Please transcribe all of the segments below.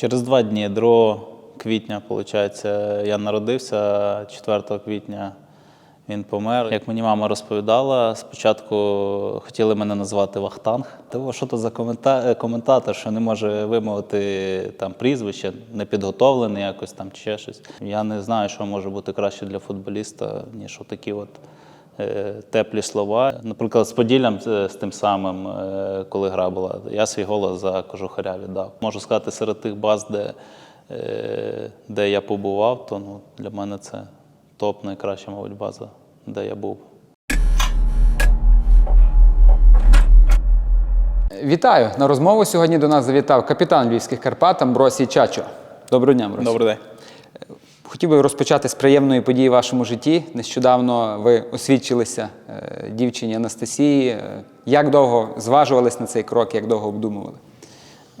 Через два дні, 2 квітня, виходить, я народився, 4 квітня він помер. Як мені мама розповідала, спочатку хотіли мене назвати Вахтанг. Того, що то за е, коментатор, що не може вимовити там прізвище, не підготовлений якось там чи ще щось. Я не знаю, що може бути краще для футболіста, ніж такі от. Е, Теплі слова. Наприклад, з Поділлям е, з тим самим, е, коли гра була, я свій голос за кожухаря віддав. Можу сказати, серед тих баз, де, де я побував, то ну, для мене це топ найкраща, мабуть, база, де я був. Вітаю! На розмову сьогодні до нас завітав капітан Львівських Карпат Амбросій Чачо. Доброго дня, Амбросій. Добрий день. Хотів би розпочати з приємної події в вашому житті. Нещодавно ви освідчилися е, дівчині Анастасії. Е, Як довго зважувались на цей крок, як довго обдумували?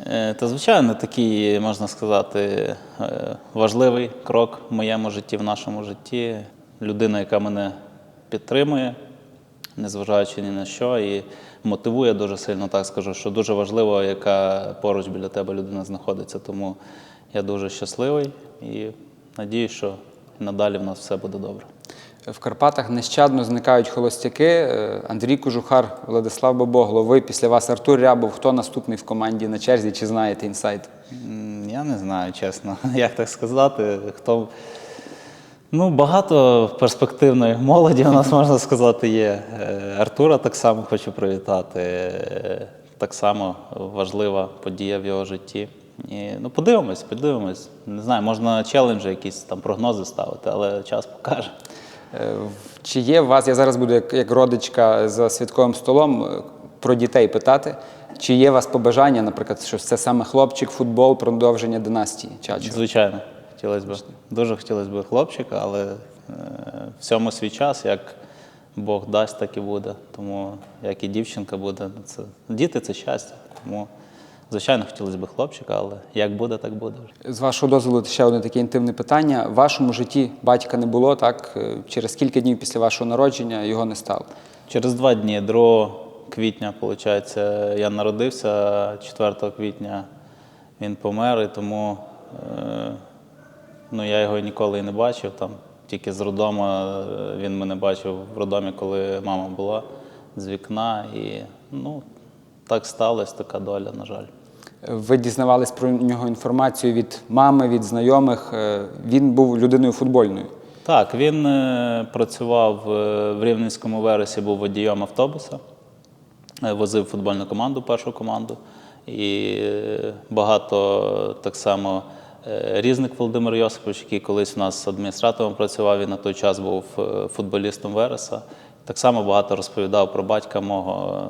Е, Та, звичайно, такий, можна сказати, важливий крок в моєму житті, в нашому житті. Людина, яка мене підтримує, незважаючи ні на що, і мотивує дуже сильно, так скажу, що дуже важливо, яка поруч біля тебе людина знаходиться. Тому я дуже щасливий і надію, що надалі в нас все буде добре. В Карпатах нещадно зникають холостяки. Е, Андрій Кожухар, Владислав Бобогло. Ви після вас Артур Рябов. Хто наступний в команді на черзі? Чи знаєте інсайт? Я не знаю, чесно, як так сказати. Хто... Ну, багато перспективної молоді у нас, можна сказати, є. Е, Артура так само хочу привітати. Е, Так само важлива подія в його житті. І, ну, подивимось, подивимось. Не знаю, можна челенджі, якісь там прогнози ставити, але час покаже. Е, Чи є у вас, я зараз буду як, як родичка за святковим столом е, про дітей питати, чи є у вас побажання, наприклад, що це саме хлопчик, футбол, продовження династії? Чачо? Звичайно, хотілося б. Дуже хотілося б хлопчика, але е, всьому свій час, як Бог дасть, так і буде. Тому як і дівчинка буде, це діти це щастя. Тому, звичайно, хотілося б хлопчика, але як буде, так буде. З вашого дозволу ще одне таке інтимне питання. В вашому житті батька не було, так? Е, Через кілька днів після вашого народження його не стало. Через два дні, 2 квітня, виходить, я народився, 4 квітня він помер, і тому е, ну, я його ніколи і не бачив. Там, тільки з роддома е, він мене бачив в роддомі, коли мама була з вікна. І ну, так сталося, така доля, на жаль. Ви дізнавались про нього інформацію від мами, від знайомих. Е, Він був людиною футбольною. Так, він е, працював е, в Рівненському вересі, був водієм автобуса, возив футбольну команду, першу команду. І багато так само різник Володимир Йосипович, який колись у нас адміністратором працював, він на той час був футболістом Вереса. Так само багато розповідав про батька мого.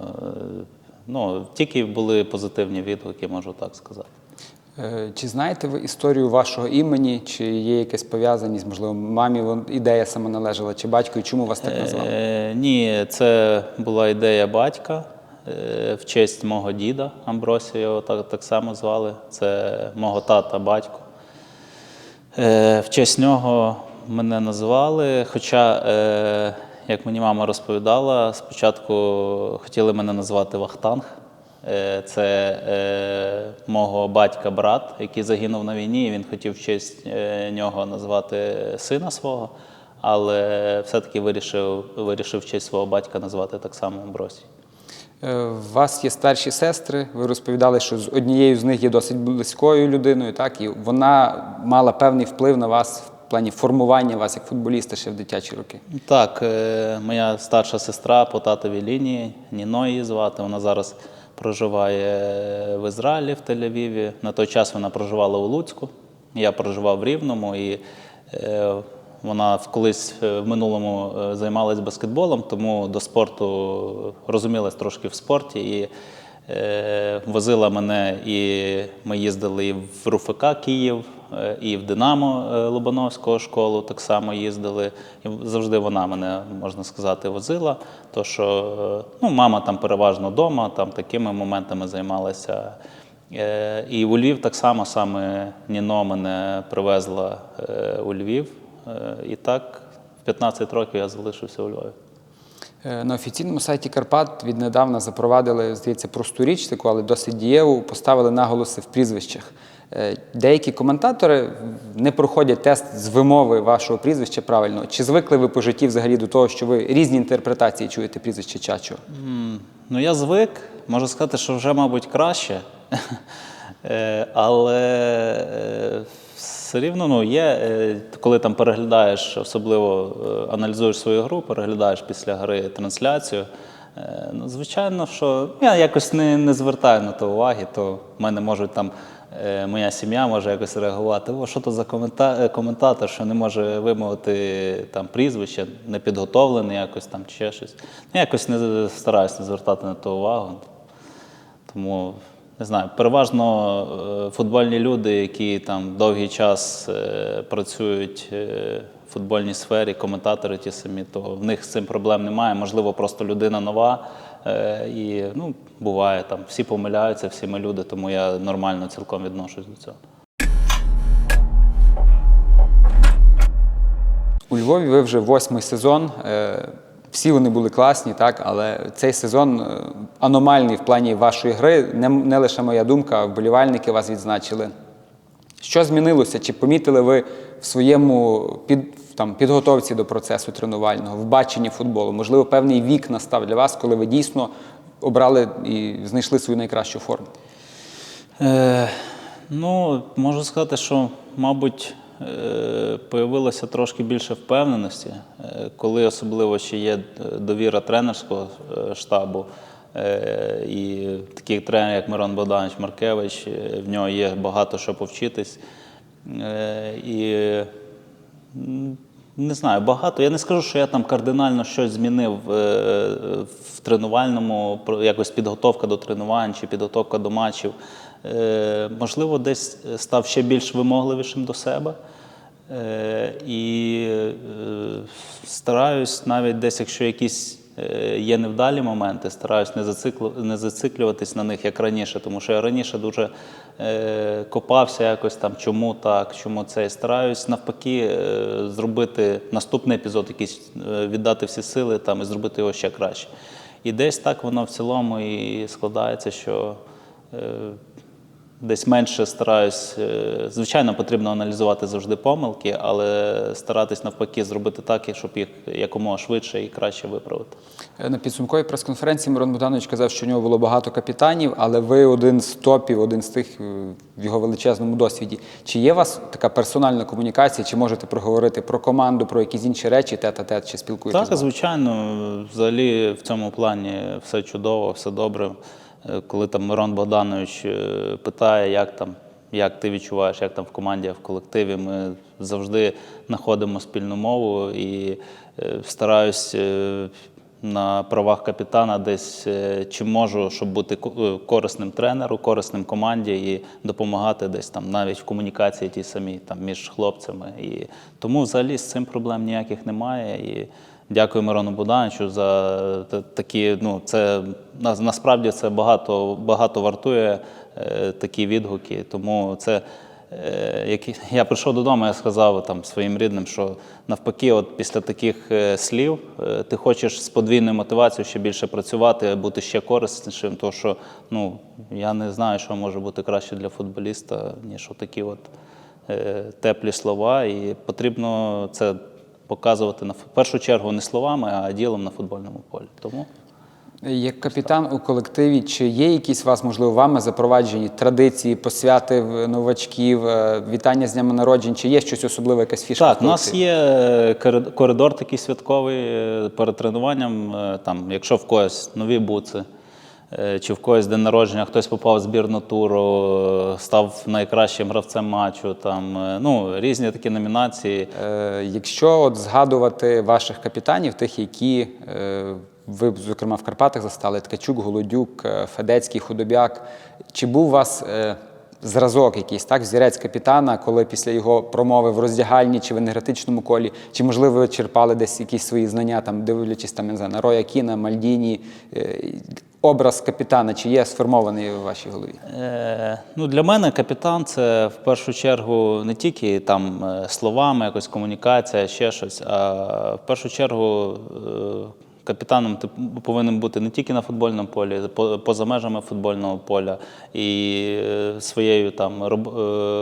Ну, тільки були позитивні відгуки, можу так сказати. Е, Чи знаєте ви історію вашого імені, чи є якась пов'язаність, можливо, мамі ідея саме належала, чи батьку, і чому вас так назвали? Е, ні, це була ідея батька е, в честь мого діда Амбросія, його так, так само звали. Це мого тата батько. Е, в честь нього мене назвали. Хоча, е, як мені мама розповідала, спочатку хотіли мене назвати Вахтанг. Е, Це е, мого батька брат, який загинув на війні. і Він хотів в честь е, нього назвати сина свого, але все-таки вирішив, вирішив в честь свого батька назвати так само Амбросій. У вас є старші сестри. Ви розповідали, що з однією з них є досить близькою людиною, так і вона мала певний вплив на вас плані формування вас як футболіста ще в дитячі роки. Так, е, моя старша сестра по татовій лінії, Ніно її звати. Вона зараз проживає в Ізраїлі, в Тель-Авіві. На той час вона проживала у Луцьку. Я проживав в Рівному, і е, вона колись е, в минулому е, займалась баскетболом, тому до спорту розумілась трошки в спорті. І Е, Возила мене, і ми їздили і в РУФК Київ, е, і в Динамо е, Лобановського школу так само їздили. І завжди вона мене, можна сказати, возила. То що е, ну, мама там переважно вдома, там такими моментами займалася. Е, І у Львів так само саме Ніно мене привезла е, у Львів. Е, І так в 15 років я залишився у Львові. Е, На офіційному сайті Карпат віднедавна запровадили, здається, просту річ таку, але досить дієву, поставили наголоси в прізвищах. Е, Деякі коментатори не проходять тест з вимови вашого прізвища правильно. Чи звикли ви по житті взагалі до того, що ви різні інтерпретації чуєте прізвище Чачо? М, Ну, я звик, можу сказати, що вже, мабуть, краще. Е, Але е, все рівно ну, є, коли там переглядаєш, особливо аналізуєш свою гру, переглядаєш після гри трансляцію. Ну, звичайно, що я якось не, не звертаю на то уваги, то в мене можуть там. Е, Моя сім'я може якось реагувати. О, що то за е, коментатор, що не може вимовити там прізвище, не підготовлений якось там чи ще щось. Ну, якось не стараюся не звертати на то увагу. Тому не знаю, переважно е, футбольні люди, які там довгий час працюють в футбольній сфері, коментатори ті самі, то в них з цим проблем немає. Можливо, просто людина нова. Е, І ну, буває там, всі помиляються, всі ми люди, тому я нормально цілком відношусь до цього. У Львові ви вже восьмий сезон. Е, Всі вони були класні, так, але цей сезон е, аномальний в плані вашої гри. Не, не лише моя думка, вболівальники вас відзначили. Що змінилося? Чи помітили ви в своєму під, там, підготовці до процесу тренувального, в баченні футболу? Можливо, певний вік настав для вас, коли ви дійсно обрали і знайшли свою найкращу форму? Е, ну, можу сказати, що, мабуть, е, появилося трошки більше впевненості, е, коли особливо ще є довіра тренерського е, штабу. Е, і такий тренер, як Мирон Богданович Маркевич, е, в нього є багато що повчитись. Е, і Не знаю, багато. Я не скажу, що я там кардинально щось змінив е, в тренувальному, якось підготовка до тренувань чи підготовка до матчів. Е, Можливо, десь став ще більш вимогливішим до себе. Е, І е, стараюсь навіть десь, якщо якісь е, є невдалі моменти, стараюсь не, зациклю, не зациклюватись на них як раніше, тому що я раніше дуже е, копався якось там, чому так, чому це. І стараюсь навпаки е, зробити наступний епізод, якийсь е, віддати всі сили там, і зробити його ще краще. І десь так воно в цілому і складається, що. Е, Десь менше стараюсь. е, Звичайно, потрібно аналізувати завжди помилки, але старатись навпаки зробити так, щоб їх якомога швидше і краще виправити. Е, На підсумковій прес-конференції Мирон Богданович казав, що у нього було багато капітанів, але ви один з топів, один з тих е, в його величезному досвіді. Чи є у вас така персональна комунікація, чи можете проговорити про команду, про якісь інші речі, тет-а-тет, чи спілкуєтеся? Так, звичайно, взагалі в цьому плані все чудово, все добре. Е, Коли там Мирон Богданович е, питає, як там, як ти відчуваєш, як там в команді, в колективі, ми завжди знаходимо спільну мову і е, стараюсь на правах капітана десь чи можу, щоб бути корисним тренеру, корисним команді і допомагати десь там навіть в комунікації тій самій там між хлопцями. І тому взагалі з цим проблем ніяких немає. І дякую Мирону Богдановичу за такі. Ну це насправді це багато, багато вартує е, такі відгуки. Тому це. Е, як я прийшов додому, я сказав там своїм рідним, що навпаки, от після таких е, слів е, ти хочеш з подвійною мотивацією ще більше працювати, бути ще кориснішим, тому що ну я не знаю, що може бути краще для футболіста, ніж такі от е, теплі слова. І потрібно це показувати на в першу чергу не словами, а ділом на футбольному полі. Тому Як капітан у колективі, чи є якісь у вас, можливо, вами запроваджені традиції, посвяти новачків, е, вітання з днями народжень, чи є щось особливе, якась фішка? Так, у нас є е, коридор такий святковий е, перед тренуванням. Там, якщо в когось нові буци, чи в когось день народження, хтось попав в збірну туру, е, став найкращим гравцем матчу. Там, е, ну, різні такі номінації. Е, Якщо от згадувати ваших капітанів, тих, які е, ви, зокрема, в Карпатах застали, Ткачук, Голодюк, е, Федецький, Худобяк, чи був у вас е, зразок якийсь, так, взірець капітана, коли після його промови в роздягальні чи в енергетичному колі, чи, можливо, ви черпали десь якісь свої знання, там, дивлячись там, не знаю, на Роя Кіна, Мальдіні, е, образ капітана, чи є сформований у вашій голові? Е, ну, для мене капітан це в першу чергу не тільки там е, словами, якось комунікація, ще щось, а в першу чергу е, капітаном ти повинен бути не тільки на футбольному полі, поза межами футбольного поля і е, своєю там е,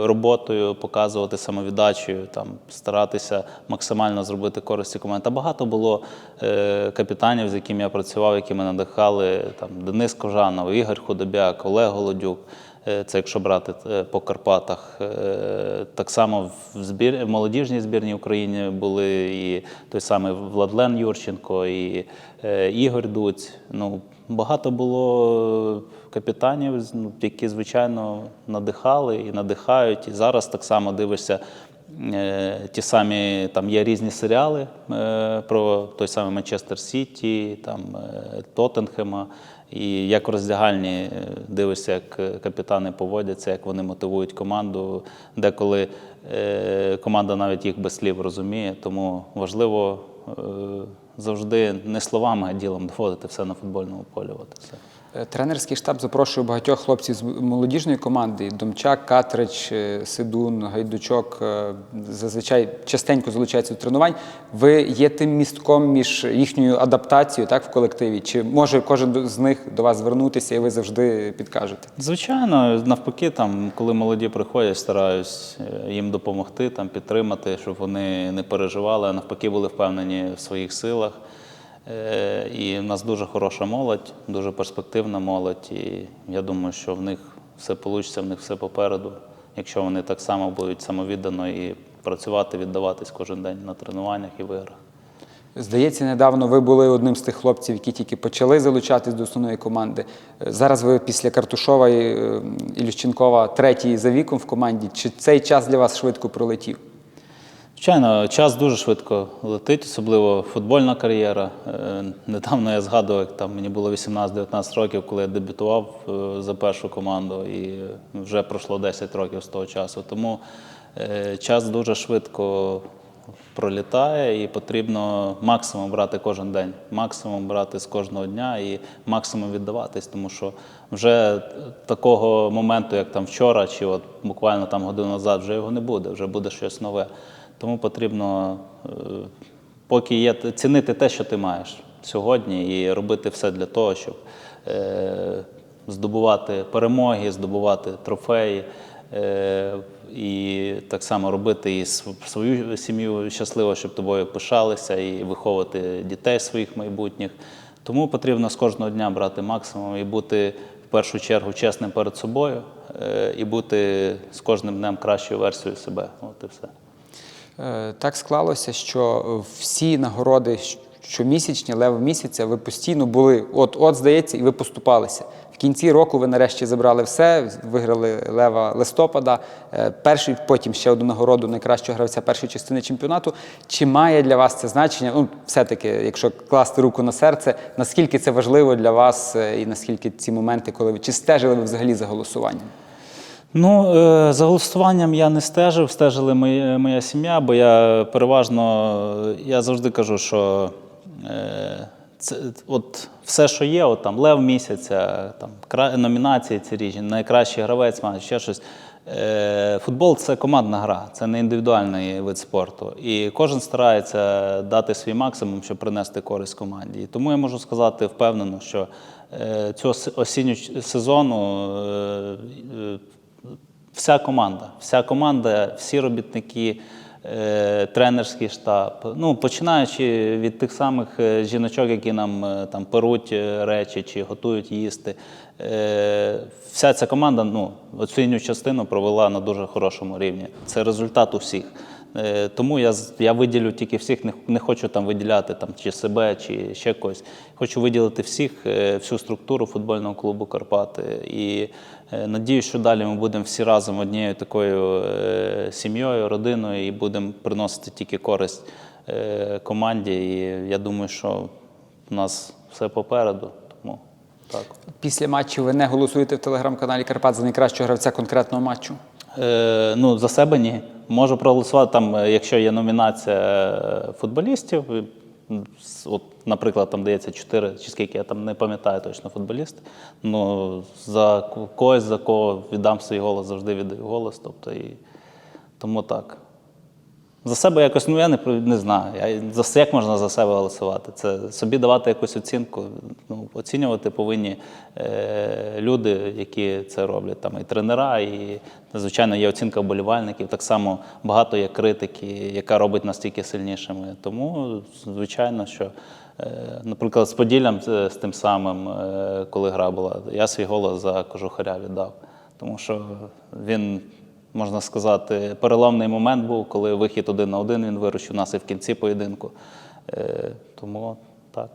роботою показувати самовіддачею, там старатися максимально зробити користі команди. Та багато було е, капітанів, з якими я працював, які мене надихали. Там Денис Кожанов, Ігор Худобяк, Олег Голодюк. Е, Це якщо брати е, по Карпатах. Е, Так само в збір в молодіжній збірній Україні були і той самий Владлен Юрченко, і Ігор Дуць. Ну, багато було капітанів, ну, які, звичайно, надихали і надихають. І зараз так само дивишся. Ті самі там є різні серіали про той самий Манчестер Сіті, там Тоттенхема. І як роздягальні е, дивишся, як е, капітани поводяться, як вони мотивують команду. Деколи е, команда навіть їх без слів розуміє. Тому важливо завжди не словами, а ділом доводити все на футбольному полі. От все. Е, Тренерський штаб запрошує багатьох хлопців з молодіжної команди: Домчак, Катрич, е, Сидун, Гайдучок. е, Зазвичай частенько залучаються до тренувань. Ви є тим містком між їхньою адаптацією так, в колективі? Чи може кожен з них до вас звернутися і ви завжди підкажете? Звичайно, навпаки, там, коли молоді приходять, стараюсь їм допомогти, там, підтримати, щоб вони не переживали, а навпаки були впевнені в своїх силах. Е, І в нас дуже хороша молодь, дуже перспективна молодь. І я думаю, що в них все вийде, в них все попереду, якщо вони так само будуть самовіддано і працювати, віддаватись кожен день на тренуваннях і в іграх. Здається, недавно ви були одним з тих хлопців, які тільки почали залучатись до основної команди. Е, Зараз ви після Картушова і е, Ілющенкова третій за віком в команді. Чи цей час для вас швидко пролетів? Звичайно, час дуже швидко летить, особливо футбольна кар'єра. Е, Недавно я згадував, як там мені було 18-19 років, коли я дебютував е, за першу команду, і вже пройшло 10 років з того часу. Тому е, час дуже швидко пролітає і потрібно максимум брати кожен день, максимум брати з кожного дня і максимум віддаватись, тому що вже такого моменту, як там вчора, чи от буквально там годину назад, вже його не буде, вже буде щось нове. Тому потрібно, е, поки є, цінити те, що ти маєш сьогодні, і робити все для того, щоб е, здобувати перемоги, здобувати трофеї. Е, і так само робити і свою сім'ю щасливо, щоб тобою пишалися, і виховувати дітей своїх майбутніх. Тому потрібно з кожного дня брати максимум і бути в першу чергу чесним перед собою, і бути з кожним днем кращою версією себе. От і все. Е, Так склалося, що всі нагороди щомісячні, лев місяця, ви постійно були от-от, здається, і ви поступалися. В кінці року ви нарешті забрали все, виграли лева листопада, е, перший, потім ще одну нагороду найкращого гравця першої частини чемпіонату. Чи має для вас це значення? Ну, все-таки, якщо класти руку на серце, наскільки це важливо для вас е, і наскільки ці моменти, коли ви чи стежили ви взагалі за голосуванням? Ну, е, за голосуванням я не стежив, стежили моя, моя сім'я, бо я переважно, я завжди кажу, що е, це, от все, що є, от там лев місяця, там номінації ці різні, найкращий гравець, має ще щось. Е, Футбол це командна гра, це не індивідуальний вид спорту. І кожен старається дати свій максимум, щоб принести користь команді. І тому я можу сказати впевнено, що е, цього осіннього сезону е, е, Вся команда, вся команда, всі робітники, е, тренерський штаб. Ну, починаючи від тих самих е, жіночок, які нам е, там перуть речі чи готують їсти. Вся ця команда ну, оцінню частину провела на дуже хорошому рівні. Це результат усіх. Е, Тому я, я виділю тільки всіх, не, не хочу там виділяти там, чи себе, чи ще когось. Хочу виділити всіх, е, всю структуру футбольного клубу Карпати. І е, надіюсь, що далі ми будемо всі разом однією такою сім'єю, родиною і будемо приносити тільки користь команді. І я думаю, що у нас все попереду. Тому так. Після матчу ви не голосуєте в телеграм-каналі Карпат за найкращого гравця конкретного матчу? Е, ну, за себе ні. Можу проголосувати там, е, якщо є номінація е, футболістів. От, наприклад, там дається 4, чи скільки я там не пам'ятаю точно футболіст. Ну, за когось, за кого віддам свій голос, завжди віддаю голос. Тобто, і, тому так. За себе якось, ну я не, не знаю. Я, за, як можна за себе голосувати? Це собі давати якусь оцінку. Ну, оцінювати повинні е, люди, які це роблять. Там і тренера, і звичайно є оцінка вболівальників. Так само багато є критики, яка робить нас тільки сильнішими. Тому, звичайно, що, е, наприклад, з Поділлям е, з тим самим, е, коли гра була, я свій голос за кожухаря віддав. Тому що він можна сказати, переломний момент був, коли вихід один на один він вирушив нас і в кінці поєдинку. Е, тому так.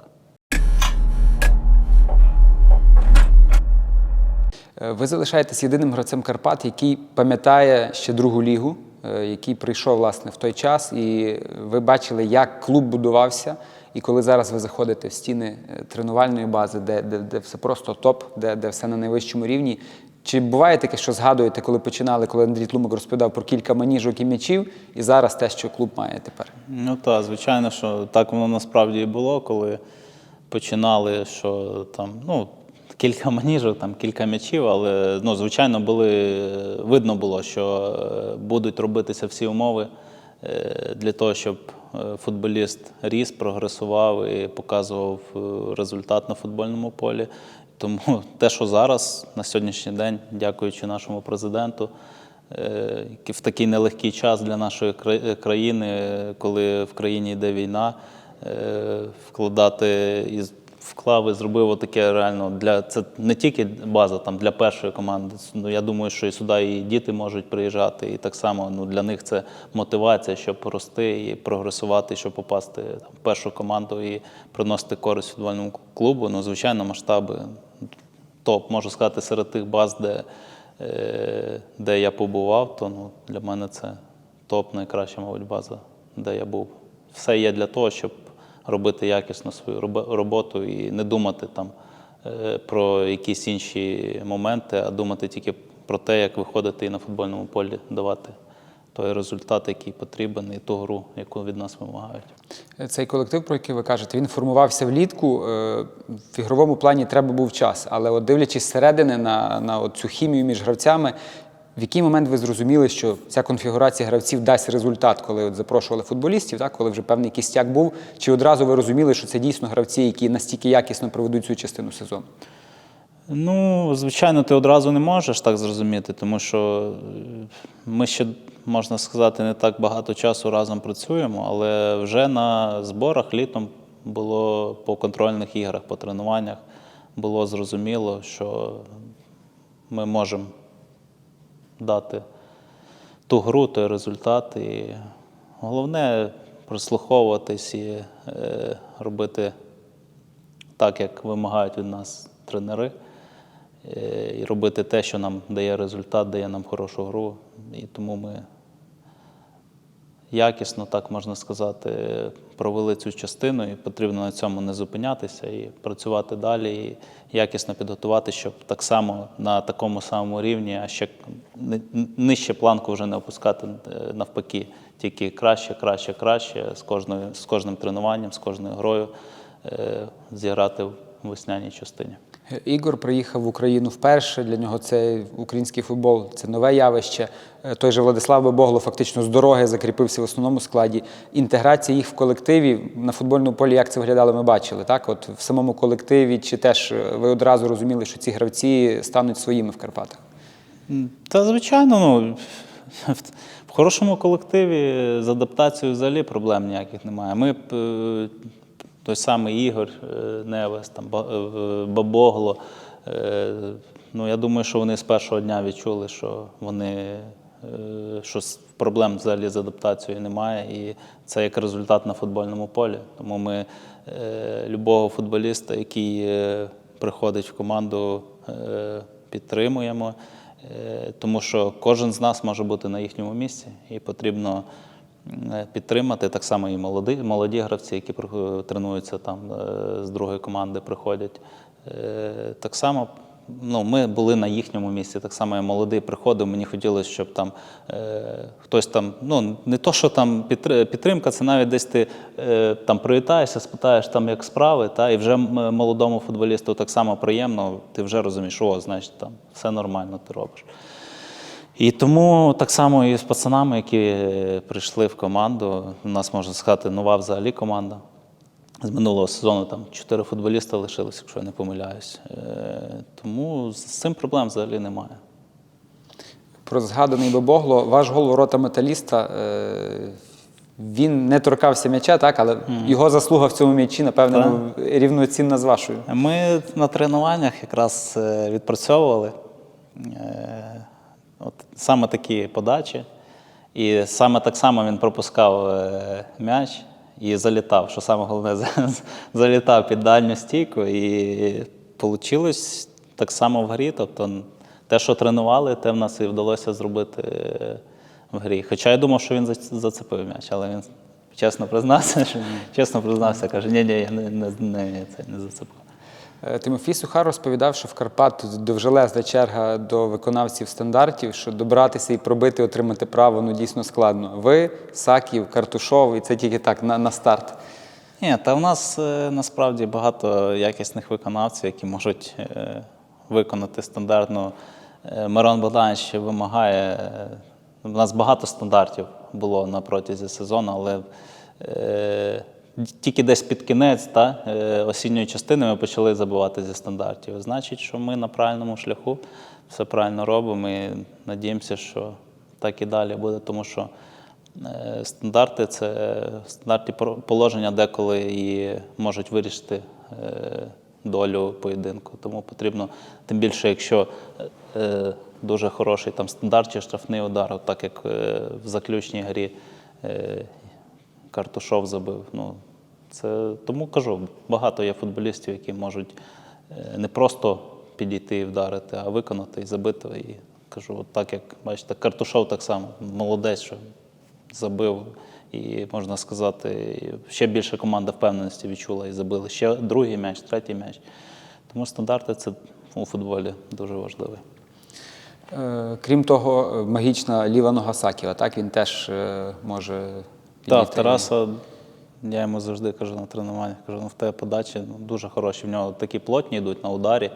Е, Ви залишаєтесь єдиним гравцем Карпат, який пам'ятає ще другу лігу, е, який прийшов власне в той час, і ви бачили, як клуб будувався. І коли зараз ви заходите в стіни тренувальної бази, де, де, де все просто топ, де, де все на найвищому рівні. Чи буває таке, що згадуєте, коли починали, коли Андрій Тлумак розповідав про кілька маніжок і м'ячів, і зараз те, що клуб має тепер? Ну так, звичайно, що так воно насправді і було, коли починали, що там, ну, кілька маніжок, там кілька м'ячів, але ну, звичайно, були, видно було, що е, будуть робитися всі умови е, для того, щоб е, футболіст ріс, прогресував і показував результат на футбольному полі. Тому те, що зараз, на сьогоднішній день, дякуючи нашому президенту, е, в такий нелегкий час для нашої країни, е, коли в країні йде війна, е, вкладати вклав і зробив таке реально для це не тільки база там для першої команди. Ну я думаю, що і сюди і діти можуть приїжджати, і так само ну для них це мотивація, щоб рости і прогресувати, щоб попасти там, в першу команду і приносити користь футбольному клубу. Ну, звичайно, масштаби топ, можу сказати, серед тих баз, де, е, де я побував, то ну, для мене це топ, найкраща, мабуть, база, де я був. Все є для того, щоб робити якісно свою роботу і не думати там е, про якісь інші моменти, а думати тільки про те, як виходити і на футбольному полі давати той результат, який потрібен, і ту гру, яку від нас вимагають. Цей колектив, про який ви кажете, він формувався влітку. е, В ігровому плані треба був час. Але от дивлячись зсередини на, на цю хімію між гравцями, в який момент ви зрозуміли, що ця конфігурація гравців дасть результат, коли от запрошували футболістів, так, коли вже певний кістяк був? Чи одразу ви розуміли, що це дійсно гравці, які настільки якісно проведуть цю частину сезону? Ну, звичайно, ти одразу не можеш так зрозуміти, тому що е, ми ще, можна сказати, не так багато часу разом працюємо, але вже на зборах літом було по контрольних іграх, по тренуваннях було зрозуміло, що ми можемо дати ту гру, той результат. І головне прослуховуватись і е, робити так, як вимагають від нас тренери, е, і робити те, що нам дає результат, дає нам хорошу гру. І тому ми якісно, так можна сказати, провели цю частину, і потрібно на цьому не зупинятися і працювати далі, і якісно підготувати, щоб так само на такому самому рівні, а ще ни- нижче планку вже не опускати е, навпаки, тільки краще, краще, краще з кожною з кожним тренуванням, з кожною грою е, зіграти в весняній частині. Ігор приїхав в Україну вперше. Для нього це український футбол, це нове явище. Е, Той же Владислав Бебогло фактично з дороги закріпився в основному складі. Інтеграція їх в колективі на футбольному полі, як це виглядало, ми бачили. Так, от в самому колективі, чи теж е, ви одразу розуміли, що ці гравці стануть своїми в Карпатах? Та звичайно, ну в- хорошому колективі з адаптацією взагалі проблем ніяких немає. Ми е, той самий Ігор е, Невес, там е, Бабогло. е, Ну, я думаю, що вони з першого дня відчули, що вони що проблем взагалі з адаптацією немає, і це як результат на футбольному полі. Тому ми любого футболіста, який приходить в команду, підтримуємо. Тому що кожен з нас може бути на їхньому місці, і потрібно підтримати так само і молоді, молоді гравці, які тренуються там е, з другої команди, приходять. Е, Так само ну, ми були на їхньому місці. Так само я молодий приходив. Мені хотілося, щоб там е, хтось там, ну не то, що там підтримка, це навіть десь ти е, там привітаєшся, спитаєш там, як справи, та і вже молодому футболісту так само приємно. Ти вже розумієш, о, значить, там все нормально ти робиш. І тому так само і з пацанами, які е, прийшли в команду. У нас можна сказати, нова взагалі команда. З минулого сезону там чотири футболіста лишилось, якщо я не помиляюсь. Е, Тому з цим проблем взагалі немає. Про згаданий Бебогло, ваш гол ворота металіста. Е, він не торкався м'яча, так, але його заслуга в цьому м'ячі, напевно, рівноцінна з вашою. Ми на тренуваннях якраз відпрацьовували от саме такі подачі. І саме так само він пропускав е, м'яч і залітав. Що саме головне, залітав під дальню стійку. І вийшло так само в грі. Тобто те, що тренували, те в нас і вдалося зробити е, в грі. Хоча я думав, що він зацепив м'яч, але він чесно признався, чесно признався, каже, ні, ні, я не, не, не, це не зацепив. Е, Тимофій Сухар розповідав, що в Карпат довжелезна черга до виконавців стандартів, що добратися і пробити, отримати право ну, дійсно складно. Ви, Саків, Картушов, і це тільки так на, на старт. Ні, та в нас е, насправді багато якісних виконавців, які можуть е, виконати стандартну. Мирон Богданович вимагає. У нас багато стандартів було на протязі сезону, але тільки десь під кінець та, е, осінньої частини ми почали забувати зі стандартів. Значить, що ми на правильному шляху все правильно робимо і надіємося, що так і далі буде, тому що Е, Стандарти це стандартні положення деколи і можуть вирішити е, долю поєдинку. Тому потрібно, тим більше, якщо е, дуже хороший там стандарт чи штрафний удар, так як е, в заключній грі е, Картушов забив. Ну, це, тому кажу, багато є футболістів, які можуть е, не просто підійти і вдарити, а виконати і забити. І кажу, от так як бачите, Картушов так само молодець, що забив. І можна сказати, ще більше команда впевненості відчула і забили ще другий м'яч, третій м'яч. Тому стандарти це у футболі дуже важливі. Е, Крім того, е, магічна ліва нога Саківа, так він теж може. Так, Тараса, я йому завжди кажу на тренуваннях, кажу, ну в тебе подачі ну, дуже хороші, в нього такі плотні йдуть на ударі.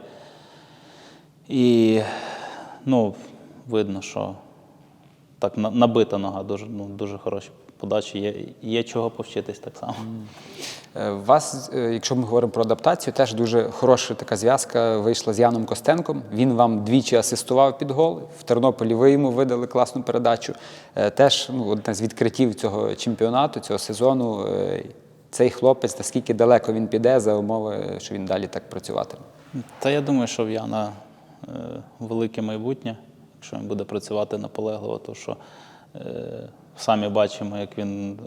І ну, видно, що так набита нога, дуже, ну, дуже хороші подачі. Є, є чого повчитись так само. Е, вас, е, якщо ми говоримо про адаптацію, теж дуже хороша така зв'язка вийшла з Яном Костенком. Він вам двічі асистував під гол. В Тернополі ви йому видали класну передачу. Е, Теж ну, одне з відкриттів цього чемпіонату, цього сезону. Цей хлопець, наскільки далеко він піде за умови, що він далі так працюватиме. Та я думаю, що в Яна велике майбутнє, якщо він буде працювати наполегливо, то що самі бачимо, як він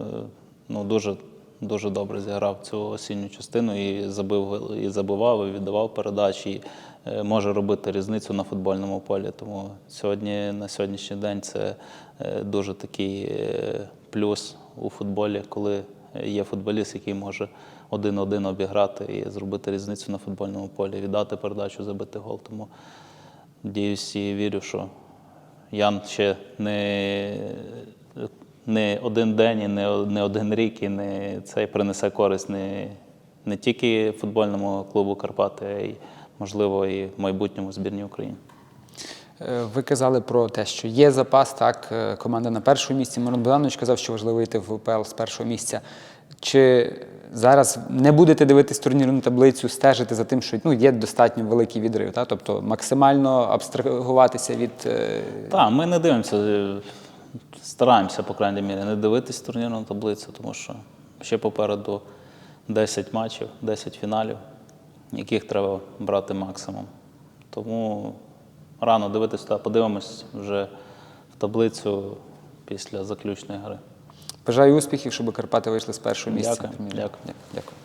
ну, дуже, дуже добре зіграв цю осінню частину і забив і забивав, і віддавав передачі, і е, може робити різницю на футбольному полі. Тому сьогодні, на сьогоднішній день це е, дуже такий е, плюс у футболі, коли є футболіст, який може один-один обіграти і зробити різницю на футбольному полі, віддати передачу, забити гол. Тому надіюсь і вірю, що Ян ще не, не один день, і не, не один рік, і не цей принесе користь не, не тільки футбольному клубу Карпати, а й, можливо, і майбутньому збірній України. Е, Ви казали про те, що є запас, так, е, команда на першому місці. Мирон Богданович казав, що важливо йти в УПЛ з першого місця. Чи зараз не будете дивитись турнірну таблицю, стежити за тим, що ну, є достатньо великий відрив, так? тобто максимально абстрагуватися від. е, Так, ми не дивимося, стараємося, по крайній мірі, не дивитись турнірну таблицю, тому що ще попереду 10 матчів, 10 фіналів, яких треба брати максимум. Тому рано дивитися, та подивимось вже в таблицю після заключної гри. Бажаю успіхів, щоб Карпати вийшли з першого місця. Дякую, дякую. Дякую.